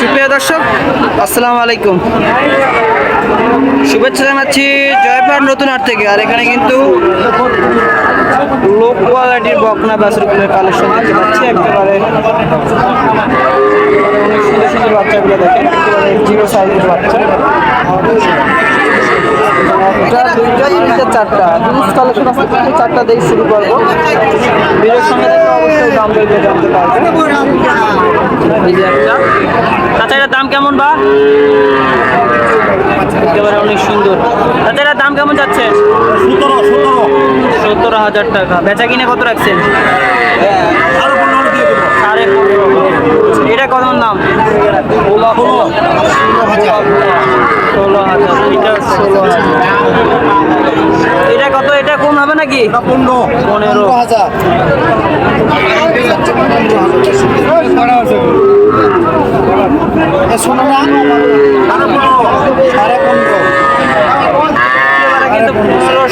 সুপ্রিয় দর্শক, আসসালামু আলাইকুম। শুভেচ্ছা জানাচ্ছি জয়পাড় নতুন হাট থেকে। আর এখানে কিন্তু লো কোয়ালিটির বকনা বাছুরগুলোর কালেকশন দেখতে পাচ্ছি। একেবারে সুন্দর সুন্দর বাচ্চাগুলো দেখেন। জিরো সাইজের বাচ্চা। চারটা। চারটা দিয়ে শুরু করব। এটার বা একেবারে অনেক সুন্দর এটার দাম কেমন যাচ্ছে সতেরো সতেরো সত্তর হাজার টাকা বেচা কিনে কত রাখছেন সাড়ে পনেরো এটা কত দাম ষোলো হাজার এটা ষোলো হাজার এটা কত এটা কম হবে নাকি পনেরো পনেরো হাজার শোনো না সাড়ে পনেরো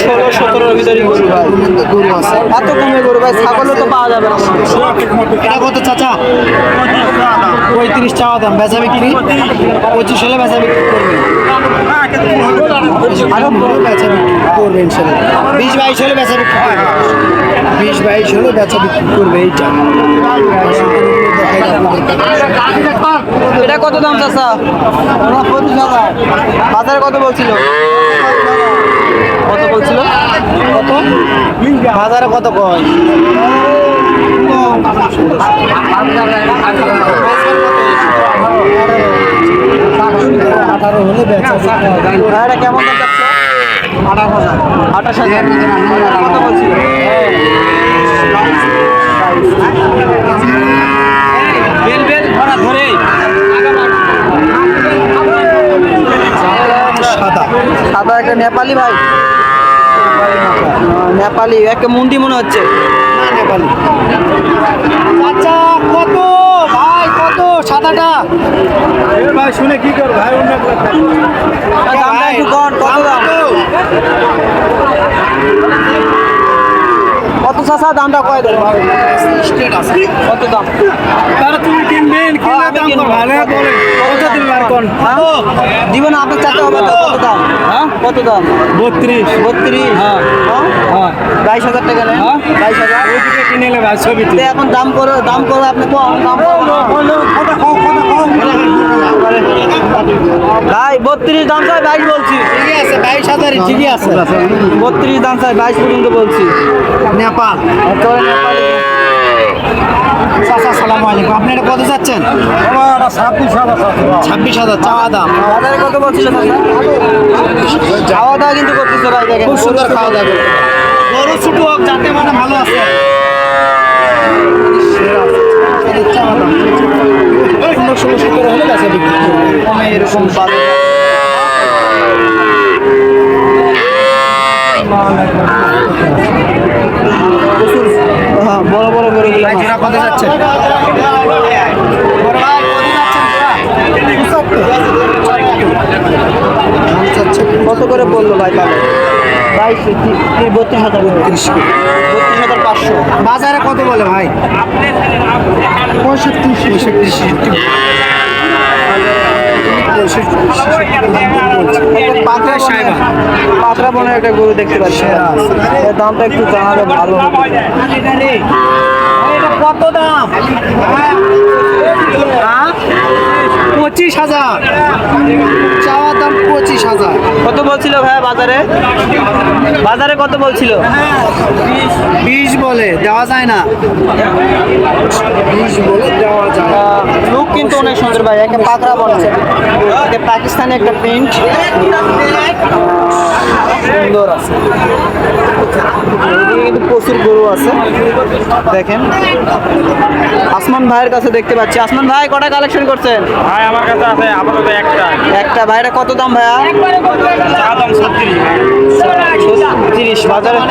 ষোলো সতেরোর ভিতরে গরু ভাই। গরু আছে। এত কমে গরু ভাই ছাগলও তো পাওয়া যাবে না। এটা কত চাচা? পঁয়ত্রিশ চাওয়া দাম। বেচা বিক্রি? পঁচিশ হলে বেচা বিক্রি করবে। আরও বড় বেচা বিক্রি বিশ বাইশ হলে বেচা বিক্রি বিশ বাইশ হলে বেচা বিক্রি করবে এইটা। এটা কত দাম, চাচা? বাজারে কত বলছিল? কত বলছিল? কত? বাজারে কত কয়? আঠারো হলে কেমন আঠারো হাজার। আঠাশ হাজার। কত বলছিল বেল বেল ধরা ধরে সাদা সাদা একটা নেপালি ভাই। নেপালি একটা মুন্ডি মনে হচ্ছে। নেপালি। আচ্ছা কত? ভাই কত? সাদাটা। ভাই শুনে কি কর ভাই অন্য কত দাম চাষা দামটা কয় দেন কত দাম? তারা তুমি কিনবেন কিনলে দাম কর, ভালো বলে দিবেন হ্যাঁ? দিবেন হবে তো? কত দাম? হ্যাঁ? কত দাম? বত্রিশ। বত্রিশ? হ্যাঁ। হ্যাঁ? হ্যাঁ। বাইশ হাজার টাকা নেন। হ্যাঁ। বাইশ হাজার। কিনে নেবে তো এখন দাম করে দাম করে আপনি কম দাম ভাই বত্রিশ দাম চাই বাইশ বলছি। ঠিকই আছে বাইশ হাজার ঠিকই আছে। বত্রিশ দাম চাই বাইশ পর্যন্ত বলছি। নেপাল। নেপালি। চাচা সালাম আলাইকুম আপনি এটা কত যাচ্ছেন ছাব্বিশ হাজার চাওয়া দাম বাজারে কত বলছিল খাওয়া দাওয়া কিন্তু করতেছে ভাই দেখেন খুব সুন্দর খাওয়া দাওয়া। গরু ছোটো হোক যাতে মানে ভালো আছে ষোলো, সতেরো হলে বেচা বিক্রি কমে এরকম পাবে প্রচুর হ্যাঁ বড় বড় গরুগুলো জোড়া কত যাচ্ছে? কত করে বলল ভাই পাবে বাইশ বত্রিশ হাজার বত্রিশ বত্রিশ হাজার পাঁচশো। বাজারে কত বলে ভাই? পঁয়ষট্টি। পঁয়ষট্টি পাত্রা বনের একটা গরু দেখতে পাচ্ছি এর দামটা একটু জানালে ভালো কত দাম হ্যাঁ? পঁচিশ হাজার চাওয়ার দাম পঁচিশ হাজার কত বলছিল ভাইয়া বাজারে বাজারে কত বলছিল বিশ বলে দেওয়া যায় না বিশ বলে দেওয়া যায় অনেক সুন্দর ভাই একটা পাকড়া বলে এটা পাকিস্তানি একটা প্রিন্ট সুন্দর আছে। কিন্তু প্রচুর গরু আছে। দেখেন। আসমান ভাইয়ের কাছে দেখতে পাচ্ছি। আসমান ভাই কটা কালেকশন করছেন? ভাই আমার কাছে আছে আপাতত একটা। একটা। ভাইরা কত দাম ভাইয়া? দাম ছত্রিশ। তিরিশ বাজারে দাম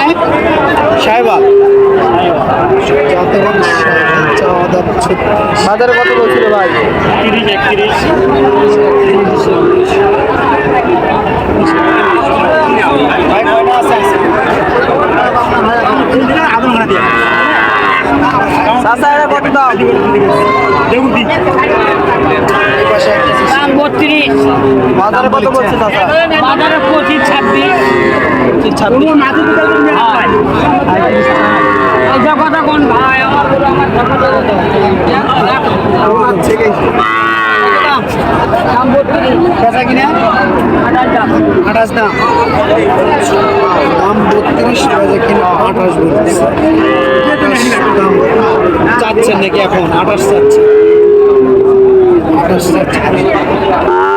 ছত্রিশ। বাজারে কত বলছিল ভাই? তিরিশ একত্রিশ। বাজারে কত বলছে বাজারে পঁচিশ ছাব্বিশ। ছাব্বিশ কথা কোন ভাই আমার বেচা কিনা আঠাশ দাম দাম বত্রিশ বেচা কিনা আঠাশ বলতেছে দাম চাচ্ছেন নাকি এখন আঠাশ চাচ্ছে আঠাশ চাচ্ছে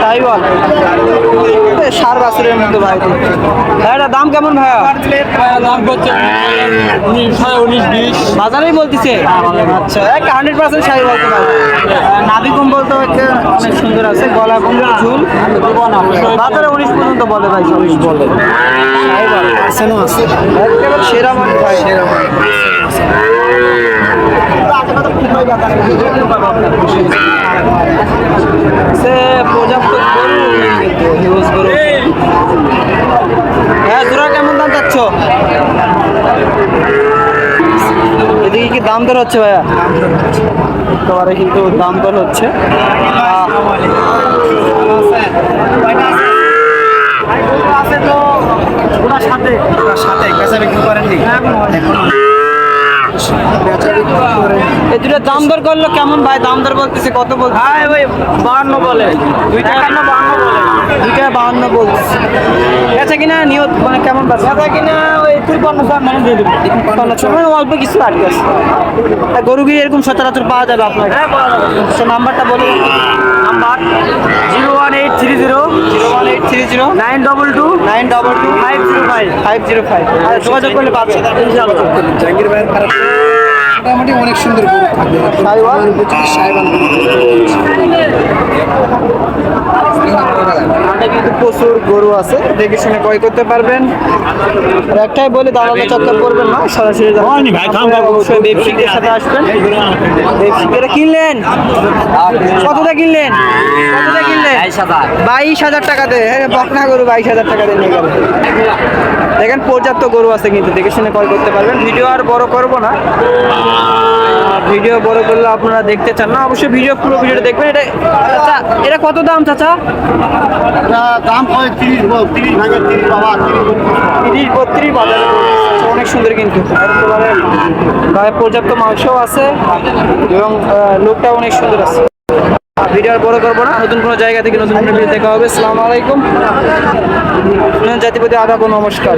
সাইওয়াল সার বাছুরের মধ্যে ভাই ভাই, এটা দাম কেমন ভাইয়া দাম করছে উনিশ বিশ বাজারেই বলতেছে। আচ্ছা হান্ড্রেড পার্সেন্ট শাড়ি বলতে পারবে নাভি কম্বল তো অনেক সুন্দর আছে, গলা কম্বল ঝুল। বাজারে উনিশ পর্যন্ত বলে ভাই উনিশ বলে। সেরা মানে ভাই। সেরা সে পর্যাপ্ত কিন্তু হিউজ গরু হ্যাঁ জোড়া কেমন দাম চাচ্ছ? এদিকে কি দাম দর হচ্ছে ভাইয়া? একেবারে কিন্তু দাম দর হচ্ছে। আছে তো ওনার সাথে সাথে বেচা বিক্রি করেননি? এখনও করেন এই দুটো দাম দর করল কেমন ভাই? দাম দর বলতেছে কত বল ভাই ওই বাহান্ন বলে। দুইটা টাকা বাহান্ন বলে? দুই বাহান্ন বলছে বেচা কিনা নিয়ত মানে কেমন বেচা? কিনা ওই তিরপান্ন মানে দিয়ে দেবো। অল্প কিছু আটকে আছে। গরু গিয়ে এরকম সচরাচর পাওয়া যাবে আপনার? হ্যাঁ পাওয়া যাবে। সে নাম্বারটা বলুন number zero one eight three zero. Zero one eight three zero. Nine double two. Nine double two. Five zero five. Five zero five. আর যোগাযোগ করলে ইনশাআল্লাহ। জাহাঙ্গীর ভাইয়ের মোটামুটি অনেক সুন্দর গরু থাকবে। কিন্তু প্রচুর গরু আছে। দেখে শুনে ক্রয় করতে পারবেন। একটাই বলে দালালে চক্কর করবেন না সরাসরি। অবশ্যই ব্যবসায়ীদের সাথে আসবেন। ব্যবসায়ীরা কিনলেন? কতটা কিনলেন? কতটা কিনলেন? বাইশ হাজার। টাকা দে। হ্যাঁ বকনা গরু বাইশ হাজার টাকা দিয়ে নিয়ে গেল দেখেন পর্যাপ্ত গরু আছে কিন্তু দেখে শুনে ক্রয় করতে পারবেন। ভিডিও আর বড় করব না। ভিডিও বড় করলে আপনারা দেখতে চান। না অবশ্যই ভিডিও পুরো ভিডিওটা দেখবেন। এটা চাচা এটা কত দাম চাচা? দাম হয় তিরিশ তিরিশ তিরিশ বাবা তিরিশ বত্রিশ বাজারে। অনেক সুন্দর কিন্তু। গায়ে পর্যাপ্ত মাংসও আছে এবং লুকটা অনেক সুন্দর আছে। ভিডিও আর বড় করব না। নতুন কোনো জায়গা থেকে নতুন কোনো ভিডিও দেখা হবে। সালাম আলাইকুম। জাতিপতি আদাব নমস্কার।